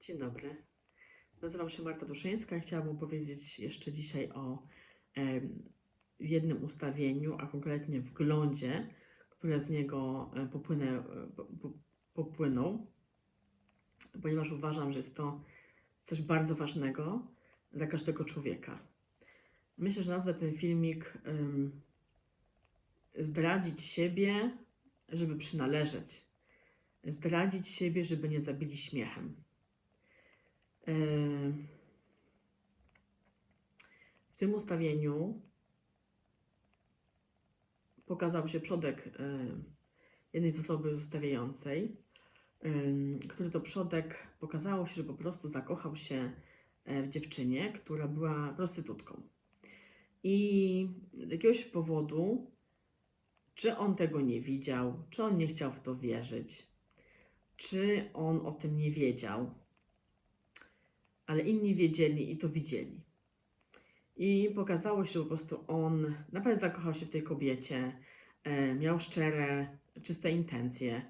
Dzień dobry. Nazywam się Marta Duszyńska chciałabym powiedzieć jeszcze dzisiaj o jednym ustawieniu, a konkretnie wglądzie, które z niego e, popłynę, e, po, po, popłynął, ponieważ uważam, że jest to coś bardzo ważnego dla każdego człowieka. Myślę, że nazwę ten filmik Zdradzić siebie, żeby przynależeć. Zdradzić siebie, żeby nie zabili śmiechem. W tym ustawieniu pokazał się przodek jednej z osoby zostawiającej, który to przodek pokazało się, że po prostu zakochał się e, w dziewczynie, która była prostytutką. I z jakiegoś powodu, czy on tego nie widział, czy on nie chciał w to wierzyć, czy on o tym nie wiedział, ale inni wiedzieli i to widzieli. I pokazało się, że po prostu on naprawdę zakochał się w tej kobiecie, e, miał szczere, czyste intencje,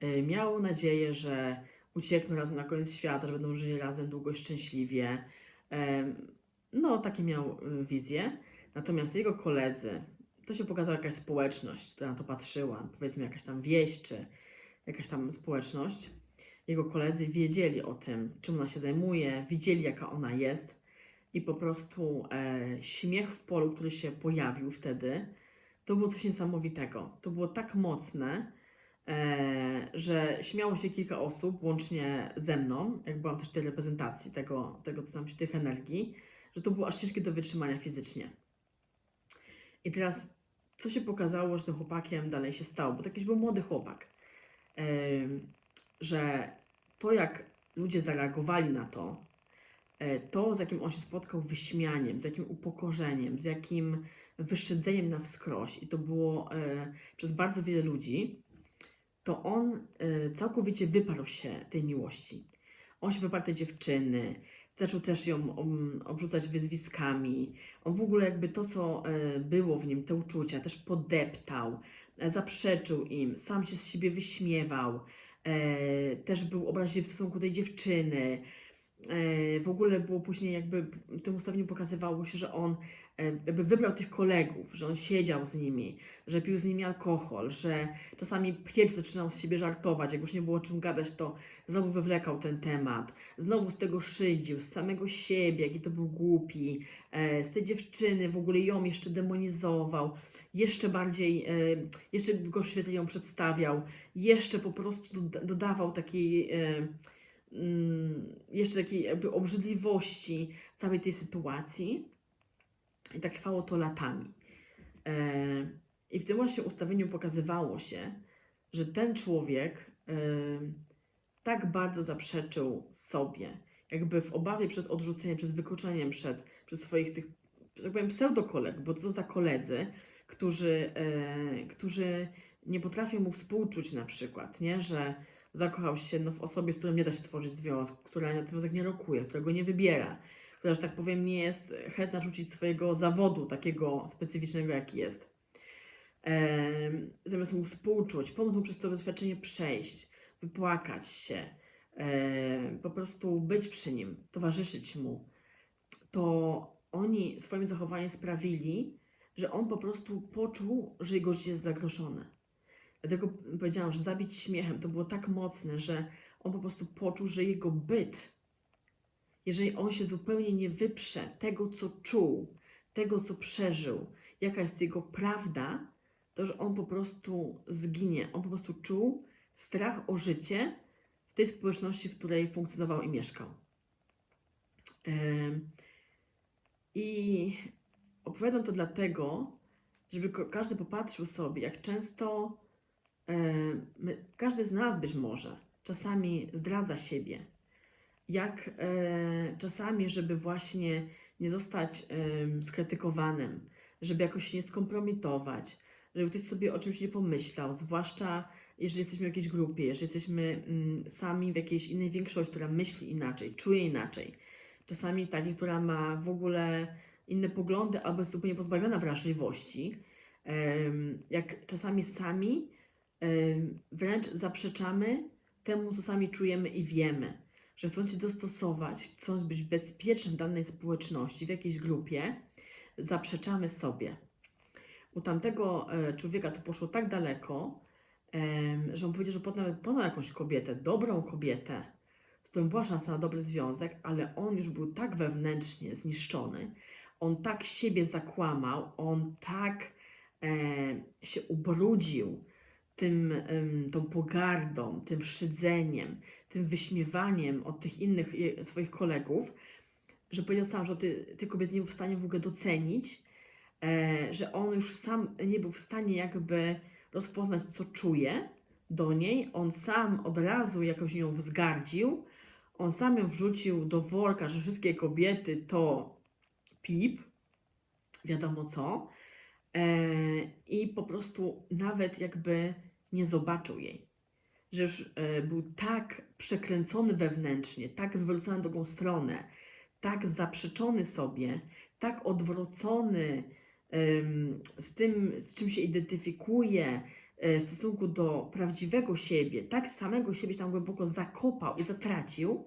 e, miał nadzieję, że uciekną razem na koniec świata, że będą żyli razem długo i szczęśliwie. E, no, takie miał wizje. Natomiast jego koledzy, to się pokazała jakaś społeczność, która na to patrzyła, powiedzmy jakaś tam wieś, czy jakaś tam społeczność. Jego koledzy wiedzieli o tym, czym ona się zajmuje, widzieli jaka ona jest i po prostu e, śmiech w polu, który się pojawił wtedy, to było coś niesamowitego. To było tak mocne, e, że śmiało się kilka osób, łącznie ze mną, jak byłam też w tej reprezentacji tego, tego co tam się, tych energii, że to było aż ciężkie do wytrzymania fizycznie. I teraz, co się pokazało, że tym chłopakiem dalej się stało, bo to jakiś był młody chłopak, że to, jak ludzie zareagowali na to, e, to, z jakim on się spotkał wyśmianiem, z jakim upokorzeniem, z jakim wyszedzeniem na wskroś, i to było e, przez bardzo wiele ludzi, to on e, całkowicie wyparł się tej miłości. On się wyparł tej dziewczyny, zaczął też ją obrzucać wyzwiskami. On w ogóle jakby to, co było w nim, te uczucia, też podeptał, zaprzeczył im, sam się z siebie wyśmiewał, też był obraźliwy w stosunku tej dziewczyny. E, w ogóle było później jakby w tym ustawieniu pokazywało się, że on e, jakby wybrał tych kolegów, że on siedział z nimi, że pił z nimi alkohol, że czasami pierś zaczynał z siebie żartować, jak już nie było o czym gadać, to znowu wywlekał ten temat, znowu z tego szydził, z samego siebie, jaki to był głupi, e, z tej dziewczyny w ogóle ją jeszcze demonizował, jeszcze bardziej, e, jeszcze w gorszym świetle ją przedstawiał, jeszcze po prostu doda- dodawał takiej, e, mm, jeszcze takiej jakby obrzydliwości całej tej sytuacji i tak trwało to latami. E, I w tym właśnie ustawieniu pokazywało się, że ten człowiek e, tak bardzo zaprzeczył sobie, jakby w obawie przed odrzuceniem, przed wykluczeniem przed, przed swoich tych, że tak powiem, pseudokoleg, bo co za koledzy, którzy, którzy nie potrafią mu współczuć na przykład, nie? że zakochał się no, w osobie, z którą nie da się stworzyć związku, która ten związek nie rokuje, którego nie wybiera, która, że tak powiem, nie jest chętna rzucić swojego zawodu takiego specyficznego, jaki jest. Em, zamiast mu współczuć, pomóc mu przez to doświadczenie przejść, wypłakać się, po prostu być przy nim, towarzyszyć mu, to oni swoim zachowaniem sprawili, że on po prostu poczuł, że jego życie jest zagrożone. Dlatego powiedziałam, że zabić śmiechem to było tak mocne, że on po prostu poczuł, że jego byt, jeżeli on się zupełnie nie wyprze tego, co czuł, tego, co przeżył, jaka jest jego prawda, to że on po prostu zginie. On po prostu czuł strach o życie w tej społeczności, w której funkcjonował i mieszkał. I opowiadam to dlatego, żeby każdy popatrzył sobie, jak często my, każdy z nas być może czasami zdradza siebie. Jak e, czasami, żeby właśnie nie zostać skrytykowanym, żeby jakoś się nie skompromitować, żeby ktoś sobie o czymś nie pomyślał, zwłaszcza jeżeli jesteśmy w jakiejś grupie, jeżeli jesteśmy mm, sami w jakiejś innej większości, która myśli inaczej, czuje inaczej. Czasami takiej, która ma w ogóle inne poglądy albo jest zupełnie pozbawiona wrażliwości. Jak czasami sami wręcz zaprzeczamy temu, co sami czujemy i wiemy, że chcąc się dostosować, chcąc być bezpiecznym w danej społeczności, w jakiejś grupie, zaprzeczamy sobie. U tamtego e, człowieka to poszło tak daleko, że on powiedział, że poznał jakąś kobietę, dobrą kobietę, z którą była szansa na dobry związek, ale on już był tak wewnętrznie zniszczony, on tak siebie zakłamał, on tak e, się ubrudził tym, tą pogardą, tym szydzeniem, tym wyśmiewaniem od tych innych swoich kolegów, że powiedział sam, że ty, ty kobiety nie był w stanie w ogóle docenić, e, że on już sam nie był w stanie jakby rozpoznać, co czuje do niej. On sam od razu jakoś ją wzgardził. On sam ją wrzucił do worka, że wszystkie kobiety to pip, wiadomo co. E, I po prostu nawet jakby nie zobaczył jej. Że już e, był tak przekręcony wewnętrznie, tak wywrócony w drugą stronę, tak zaprzeczony sobie, tak odwrócony z tym, z czym się identyfikuje e, w stosunku do prawdziwego siebie, tak samego siebie się tam głęboko zakopał i zatracił,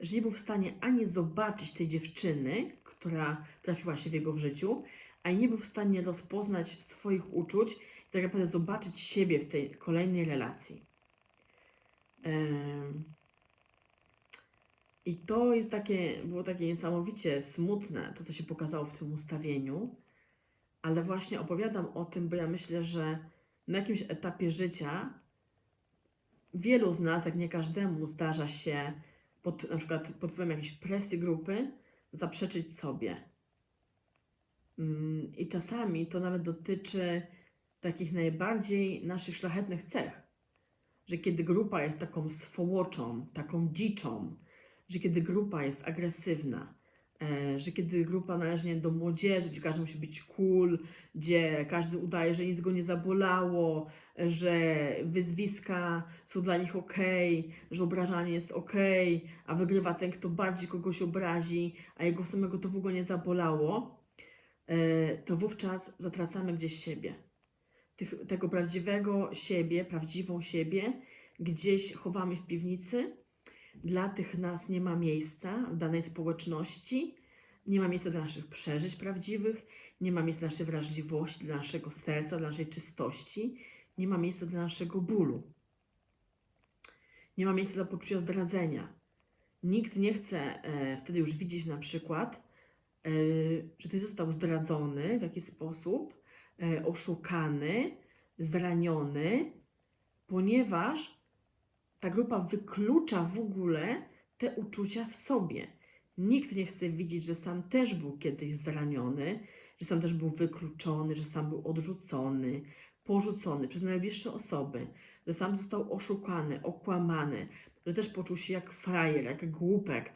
że nie był w stanie ani zobaczyć tej dziewczyny, która trafiła się w jego w życiu, ani nie był w stanie rozpoznać swoich uczuć tak naprawdę zobaczyć siebie w tej kolejnej relacji. I to jest takie, było takie niesamowicie smutne, to co się pokazało w tym ustawieniu, ale właśnie opowiadam o tym, bo ja myślę, że na jakimś etapie życia wielu z nas, jak nie każdemu, zdarza się pod, na przykład pod wpływem jakiejś presji grupy zaprzeczyć sobie. Mm, I czasami to nawet dotyczy takich najbardziej naszych szlachetnych cech. Że kiedy grupa jest taką swołoczą, taką dziczą, że kiedy grupa jest agresywna, e, że kiedy grupa należy do młodzieży, gdzie każdy musi być cool, gdzie każdy udaje, że nic go nie zabolało, że wyzwiska są dla nich ok, że obrażanie jest ok, a wygrywa ten, kto bardziej kogoś obrazi, a jego samego to w ogóle nie zabolało, e, to wówczas zatracamy gdzieś siebie. Tych, tego prawdziwego siebie, prawdziwą siebie, gdzieś chowamy w piwnicy. Dla tych nas nie ma miejsca w danej społeczności, nie ma miejsca dla naszych przeżyć prawdziwych, nie ma miejsca dla naszej wrażliwości, dla naszego serca, dla naszej czystości, nie ma miejsca dla naszego bólu. Nie ma miejsca dla poczucia zdradzenia. Nikt nie chce e, wtedy już widzieć na przykład, e, że ty został zdradzony w jakiś sposób, oszukany, zraniony, ponieważ ta grupa wyklucza w ogóle te uczucia w sobie. Nikt nie chce widzieć, że sam też był kiedyś zraniony, że sam też był wykluczony, że sam był odrzucony, porzucony przez najbliższe osoby, że sam został oszukany, okłamany, że też poczuł się jak frajer, jak głupek,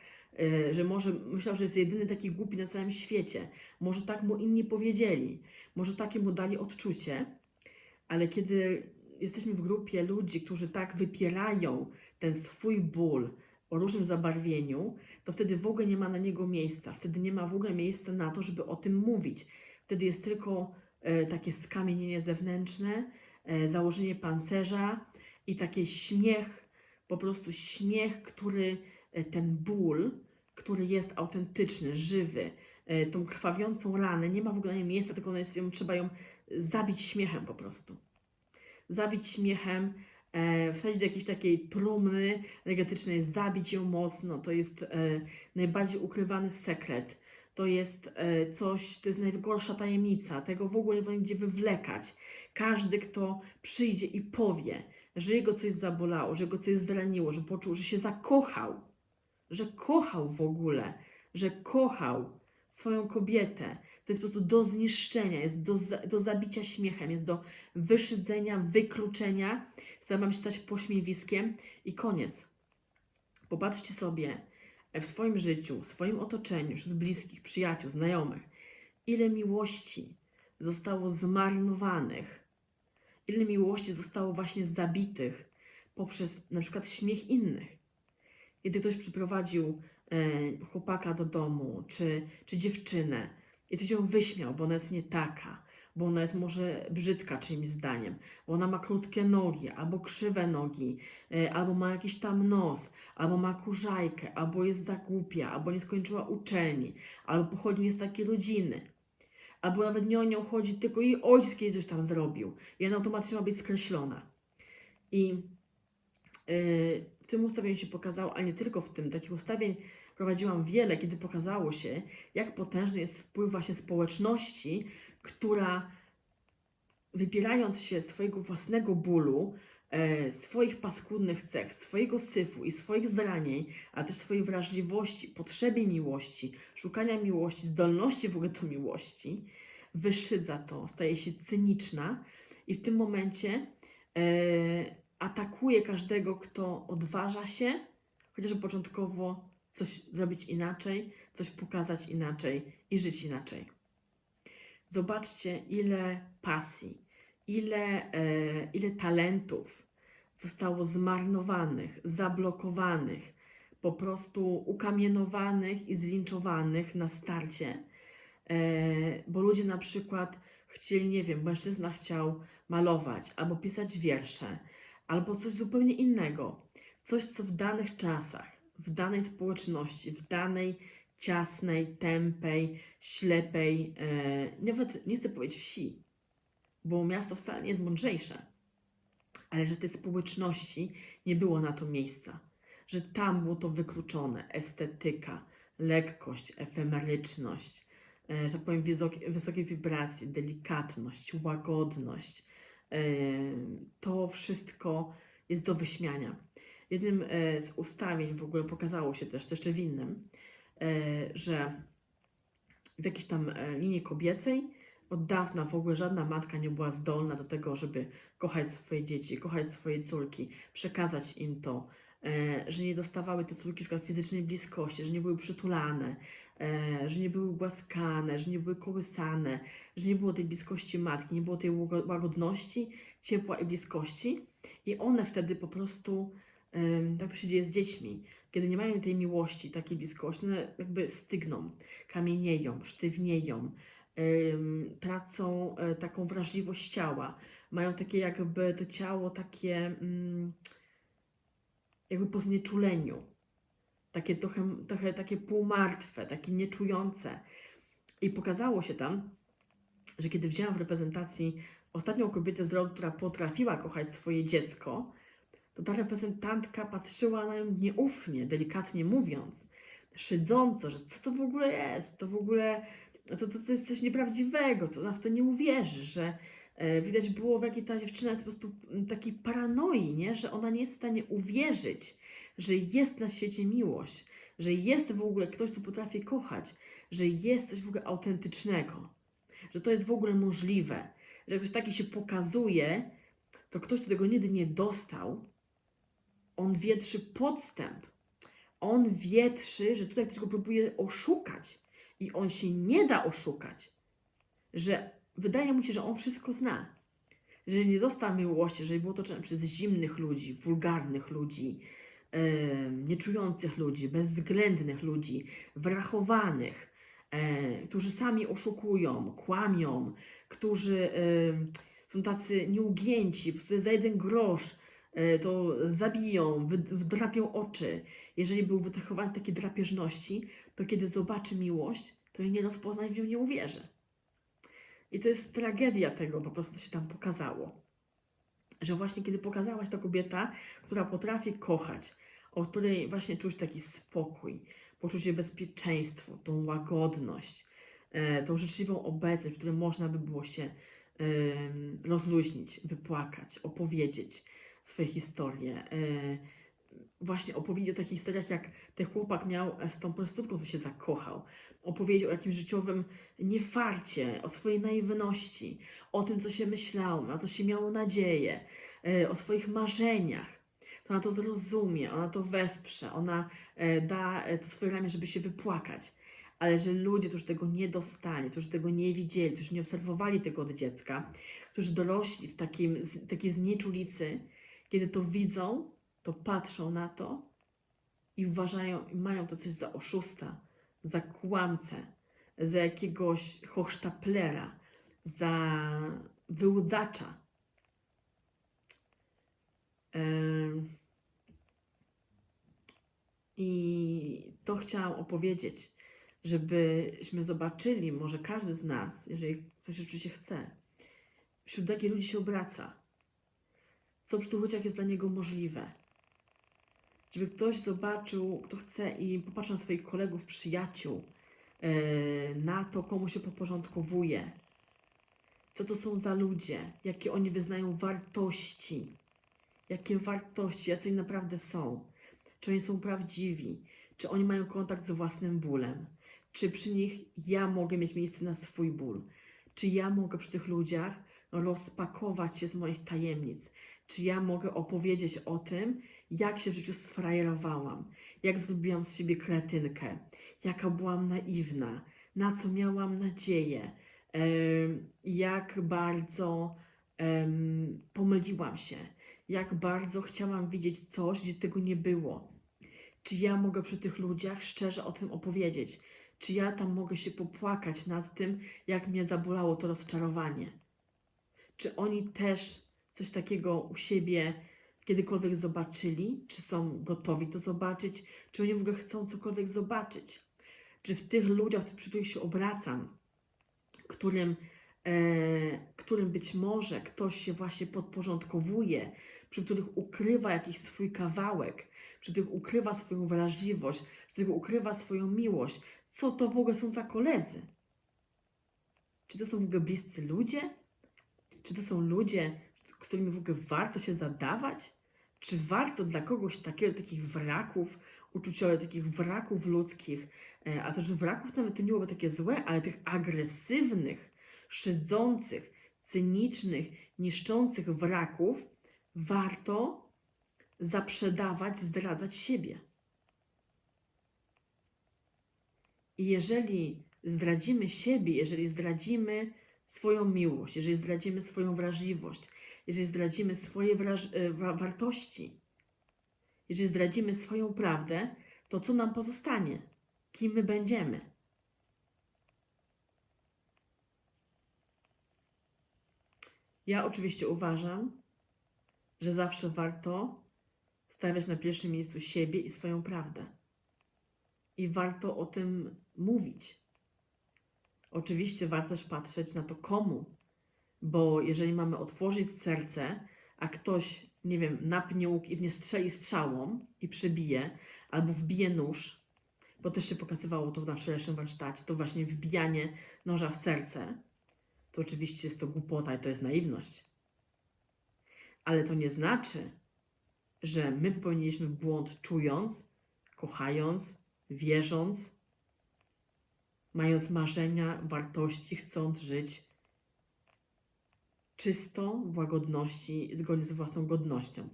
że może myślał, że jest jedyny taki głupi na całym świecie. Może tak mu inni powiedzieli, może takie mu dali odczucie, ale kiedy jesteśmy w grupie ludzi, którzy tak wypierają ten swój ból o różnym zabarwieniu, to wtedy w ogóle nie ma na niego miejsca. Wtedy nie ma w ogóle miejsca na to, żeby o tym mówić. Wtedy jest tylko e, takie skamienienie zewnętrzne, e, założenie pancerza i taki śmiech, po prostu śmiech, który e, ten ból, który jest autentyczny, żywy, e, tą krwawiącą ranę, nie ma w ogóle miejsca, tylko jest, ją, trzeba ją zabić śmiechem po prostu zabić śmiechem, e, wsadzić do jakiejś takiej trumny energetycznej, zabić ją mocno. To jest e, najbardziej ukrywany sekret. To jest e, coś, to jest najgorsza tajemnica. Tego w ogóle nie gdzie wywlekać. Każdy, kto przyjdzie i powie, że jego coś zabolało, że go coś zraniło, że poczuł, że się zakochał, że kochał w ogóle, że kochał swoją kobietę, to jest po prostu do zniszczenia, jest do, do zabicia śmiechem, jest do wyszydzenia, wykluczenia. Stara mam się stać pośmiewiskiem i koniec. Popatrzcie sobie w swoim życiu, w swoim otoczeniu, wśród bliskich, przyjaciół, znajomych, ile miłości zostało zmarnowanych, ile miłości zostało właśnie zabitych poprzez na przykład śmiech innych. Kiedy ktoś przyprowadził e, chłopaka do domu, czy, czy dziewczynę, i ktoś ją wyśmiał, bo ona jest nie taka, bo ona jest może brzydka czyimś zdaniem, bo ona ma krótkie nogi, albo krzywe nogi, e, albo ma jakiś tam nos, albo ma kurzajkę, albo jest za głupia, albo nie skończyła uczelni, albo pochodzi nie z takiej rodziny, albo nawet nie o nią chodzi, tylko jej ojciec kiedyś coś tam zrobił i ona automatycznie ma być skreślona. I yy, tym ustawieniu się pokazało, a nie tylko w tym, takich ustawień prowadziłam wiele, kiedy pokazało się, jak potężny jest wpływ właśnie społeczności, która wypierając się swojego własnego bólu, e, swoich paskudnych cech, swojego syfu i swoich zranień, a też swojej wrażliwości, potrzeby miłości, szukania miłości, zdolności w ogóle do miłości, wyszydza to, staje się cyniczna i w tym momencie e, atakuje każdego, kto odważa się, chociażby początkowo coś zrobić inaczej, coś pokazać inaczej i żyć inaczej. Zobaczcie, ile pasji, ile, e, ile talentów zostało zmarnowanych, zablokowanych, po prostu ukamienowanych i zlinczowanych na starcie, e, bo ludzie na przykład chcieli, nie wiem, mężczyzna chciał malować albo pisać wiersze, albo coś zupełnie innego, coś, co w danych czasach, w danej społeczności, w danej ciasnej, tępej, ślepej, e, nawet nie chcę powiedzieć wsi, bo miasto wcale nie jest mądrzejsze, ale że tej społeczności nie było na to miejsca, że tam było to wykluczone, estetyka, lekkość, efemeryczność, e, że tak powiem wysokie, wysokie wibracje, delikatność, łagodność, to wszystko jest do wyśmiania. Jednym e, z ustawień w ogóle pokazało się też, jeszcze w innym, e, że w jakiejś tam e, linii kobiecej od dawna w ogóle żadna matka nie była zdolna do tego, żeby kochać swoje dzieci, kochać swoje córki, przekazać im to, że nie dostawały te córki fizycznej bliskości, że nie były przytulane, że nie były głaskane, że nie były kołysane, że nie było tej bliskości matki, nie było tej łago- łagodności, ciepła i bliskości. I one wtedy po prostu, tak to się dzieje z dziećmi, kiedy nie mają tej miłości, takiej bliskości, one jakby stygną, kamienieją, sztywnieją, tracą e, taką wrażliwość ciała, mają takie jakby to ciało takie mm, jakby po znieczuleniu, takie trochę, trochę takie półmartwe, takie nieczujące. I pokazało się tam, że kiedy wzięłam w reprezentacji ostatnią kobietę z rodu, która potrafiła kochać swoje dziecko, to ta reprezentantka patrzyła na nią nieufnie, delikatnie mówiąc, szydząco, że co to w ogóle jest, to w ogóle to, to, to jest coś nieprawdziwego, to ona w to nie uwierzy, że e, widać było w jakiej ta dziewczyna jest po prostu takiej paranoi, nie? że ona nie jest w stanie uwierzyć, że jest na świecie miłość, że jest w ogóle ktoś, kto potrafi kochać, że jest coś w ogóle autentycznego, że to jest w ogóle możliwe, że jak ktoś taki się pokazuje, to ktoś, kto tego nigdy nie dostał, on wietrzy podstęp. On wietrzy, że tutaj ktoś go próbuje oszukać i on się nie da oszukać, że wydaje mu się, że on wszystko zna, że nie dostał miłości, że było toczone przez zimnych ludzi, wulgarnych ludzi, nieczujących ludzi, bezwzględnych ludzi, wrachowanych, którzy sami oszukują, kłamią, którzy są tacy nieugięci, po prostu za jeden grosz e, to zabiją, wdrapią oczy. Jeżeli był wytachowany takiej drapieżności, to kiedy zobaczy miłość, to jej nie rozpozna i w nią nie uwierzy. I to jest tragedia tego, po prostu się tam pokazało. Że właśnie kiedy pokazała się ta kobieta, która potrafi kochać, o której właśnie czuć taki spokój, poczucie bezpieczeństwo, tą łagodność, e, tą życzliwą obecność, w której można by było się rozluźnić, wypłakać, opowiedzieć swoje historie. E, właśnie opowiedzieć o takich historiach, jak ten chłopak miał z tą prostytutką, co się zakochał. Opowiedział o jakimś życiowym niefarcie, o swojej naiwności, o tym, co się myślało, na co się miało nadzieję, e, o swoich marzeniach. To ona to zrozumie, ona to wesprze, ona e, da e, to swoje ramię, żeby się wypłakać. Ale że ludzie, którzy tego nie dostali, którzy tego nie widzieli, którzy nie obserwowali tego od dziecka, którzy dorośli w takim, takiej znieczulicy, kiedy to widzą, to patrzą na to i uważają, i mają to coś za oszusta, za kłamcę, za jakiegoś hochsztaplera, za wyłudzacza. I to chciałam opowiedzieć, żebyśmy zobaczyli, może każdy z nas, jeżeli ktoś oczywiście chce, wśród jakich ludzi się obraca, co przy tych ludziach jest dla niego możliwe. Żeby ktoś zobaczył, kto chce i popatrzył na swoich kolegów, przyjaciół, e, na to, komu się podporządkowuje, co to są za ludzie, jakie oni wyznają wartości, jakie wartości, jacy oni naprawdę są, czy oni są prawdziwi, czy oni mają kontakt z własnym bólem, czy przy nich ja mogę mieć miejsce na swój ból, czy ja mogę przy tych ludziach rozpakować się z moich tajemnic, czy ja mogę opowiedzieć o tym, jak się w życiu sfrajerowałam, jak zrobiłam z siebie kretynkę, jaka byłam naiwna, na co miałam nadzieję, jak bardzo pomyliłam się, jak bardzo chciałam widzieć coś, gdzie tego nie było. Czy ja mogę przy tych ludziach szczerze o tym opowiedzieć? Czy ja tam mogę się popłakać nad tym, jak mnie zabolało to rozczarowanie? Czy oni też coś takiego u siebie kiedykolwiek zobaczyli? Czy są gotowi to zobaczyć? Czy oni w ogóle chcą cokolwiek zobaczyć? Czy w tych ludziach, przy których się obracam, którym, e, którym być może ktoś się właśnie podporządkowuje, przy których ukrywa jakiś swój kawałek, przy których ukrywa swoją wrażliwość, przy których ukrywa swoją miłość, co to w ogóle są za koledzy? Czy to są w ogóle bliscy ludzie? Czy to są ludzie, z którymi w ogóle warto się zadawać? Czy warto dla kogoś takiego, takich wraków uczuciowych, takich wraków ludzkich, e, a też wraków nawet to nie byłoby takie złe, ale tych agresywnych, szydzących, cynicznych, niszczących wraków, warto zaprzedawać, zdradzać siebie. I jeżeli zdradzimy siebie, jeżeli zdradzimy swoją miłość, jeżeli zdradzimy swoją wrażliwość, jeżeli zdradzimy swoje e, wa- wartości, jeżeli zdradzimy swoją prawdę, to co nam pozostanie? Kim my będziemy? Ja oczywiście uważam, że zawsze warto stawiać na pierwszym miejscu siebie i swoją prawdę. I warto o tym mówić. Oczywiście warto też patrzeć na to, komu. Bo jeżeli mamy otworzyć serce, a ktoś, nie wiem, napnie łuk i w nie strzeli strzałą i przybije, albo wbije nóż, bo też się pokazywało to na wczorajszym warsztacie, to właśnie wbijanie noża w serce, to oczywiście jest to głupota i to jest naiwność. Ale to nie znaczy, że my popełniliśmy błąd czując, kochając, wierząc, mając marzenia, wartości, chcąc żyć czysto, w łagodności, zgodnie z własną godnością.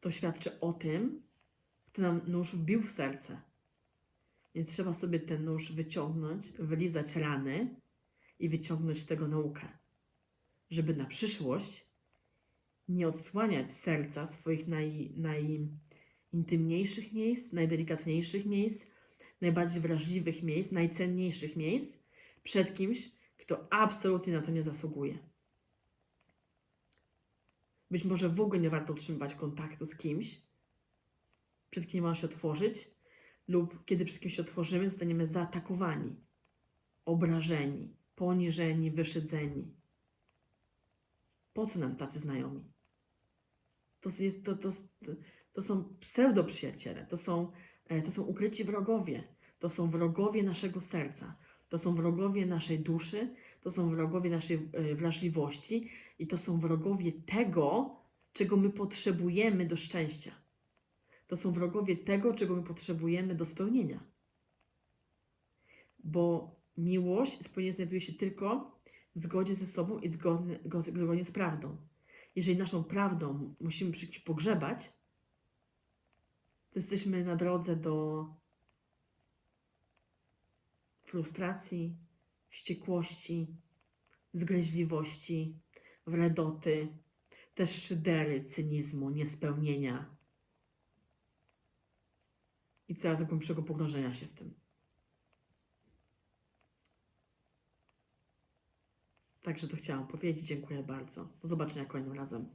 To świadczy o tym, kto nam nóż wbił w serce. Więc trzeba sobie ten nóż wyciągnąć, wylizać rany i wyciągnąć z tego naukę, żeby na przyszłość nie odsłaniać serca swoich naj, najintymniejszych miejsc, najdelikatniejszych miejsc, najbardziej wrażliwych miejsc, najcenniejszych miejsc przed kimś, kto absolutnie na to nie zasługuje. Być może w ogóle nie warto utrzymywać kontaktu z kimś, przed kim nie można się otworzyć, lub kiedy przed kimś się otworzymy, zostaniemy zaatakowani, obrażeni, poniżeni, wyszydzeni. Po co nam tacy znajomi? To, jest, to, to, to są pseudoprzyjaciele, to są, e, to są ukryci wrogowie, to są wrogowie naszego serca, to są wrogowie naszej duszy, to są wrogowie naszej e, wrażliwości i to są wrogowie tego, czego my potrzebujemy do szczęścia. To są wrogowie tego, czego my potrzebujemy do spełnienia. Bo miłość spełnienie znajduje się tylko w zgodzie ze sobą i zgodnie, go- zgodnie z prawdą. Jeżeli naszą prawdą musimy pogrzebać, to jesteśmy na drodze do frustracji, wściekłości, zgryźliwości, wredoty, też szydery, cynizmu, niespełnienia i coraz głębszego pogrążenia się w tym. Także to chciałam powiedzieć. Dziękuję bardzo. Do zobaczenia kolejnym razem.